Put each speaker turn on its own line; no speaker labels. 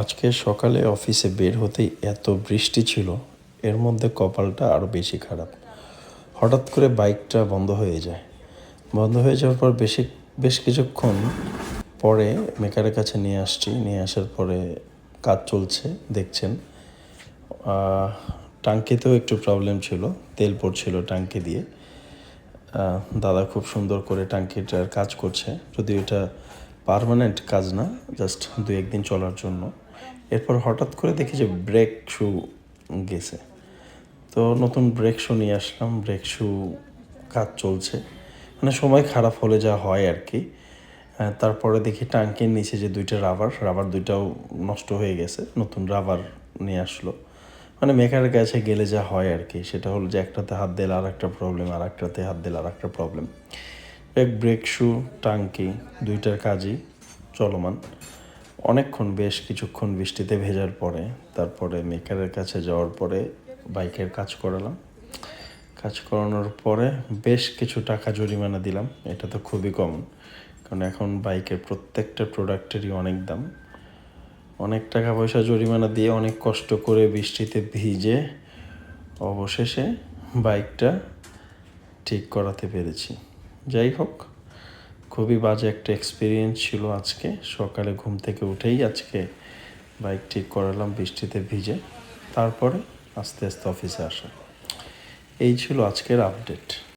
আজকে সকালে অফিসে বের হতেই এত বৃষ্টি ছিল, এর মধ্যে কপালটা আরও বেশি খারাপ। হঠাৎ করে বাইকটা বন্ধ হয়ে যায়। বন্ধ হয়ে যাওয়ার পর বেশি, বেশ কিছুক্ষণ পরে মেকারের কাছে নিয়ে আসছি। নিয়ে আসার পরে কাজ চলছে, দেখছেন। টাঙ্কিতেও একটু প্রবলেম ছিল, তেল পড়ছিল টাঙ্কি দিয়ে। দাদা খুব সুন্দর করে টাঙ্কিটার কাজ করছে। যদিও এটা পার্মানেন্ট কাজ না জাস্ট দু একদিন চলার জন্য। এরপর হঠাৎ করে দেখি যে ব্রেক শু গেছে। তো নতুন ব্রেক শু নিয়ে আসলাম, ব্রেক শু কাজ চলছে। মানে সময় খারাপ হলে যা হয় আর কি। তারপরে দেখি টাঙ্কির নিচে যে দুইটা রাবার রাবার দুইটাও নষ্ট হয়ে গেছে, নতুন রাবার নিয়ে আসলো। মানে মেকারের কাছে গেলে যা হয় আর কি, সেটা হলো যে একটাতে হাত দিলে আর একটা প্রবলেম আর একটাতে হাত দিলে আর একটা প্রবলেম এক ব্রেক শু টাঙ্কি দুইটার কাজই চলমান। অনেকক্ষণ বেশ কিছুক্ষণ বৃষ্টিতে ভেজার পরে, তারপরে মেকারের কাছে যাওয়ার পরে বাইকের কাজ করালাম। কাজ করানোর পরে বেশ কিছু টাকা জরিমানা দিলাম, এটা তো খুবই কম কারণ এখন বাইকের প্রত্যেকটা প্রোডাক্টেরই অনেক দাম। অনেক টাকা পয়সা জরিমানা দিয়ে অনেক কষ্ট করে বৃষ্টিতে ভিজে অবশেষে বাইকটা ঠিক করাতে পেরেছি। যাই হোক খুবই বাজে একটা এক্সপিরিয়েন্স ছিল আজকে। সকালে ঘুম থেকে উঠেই আজকে বাইক ঠিক করালাম বৃষ্টিতে ভিজে। তারপরে আস্তে আস্তে অফিসে আসা। এই ছিল আজকের আপডেট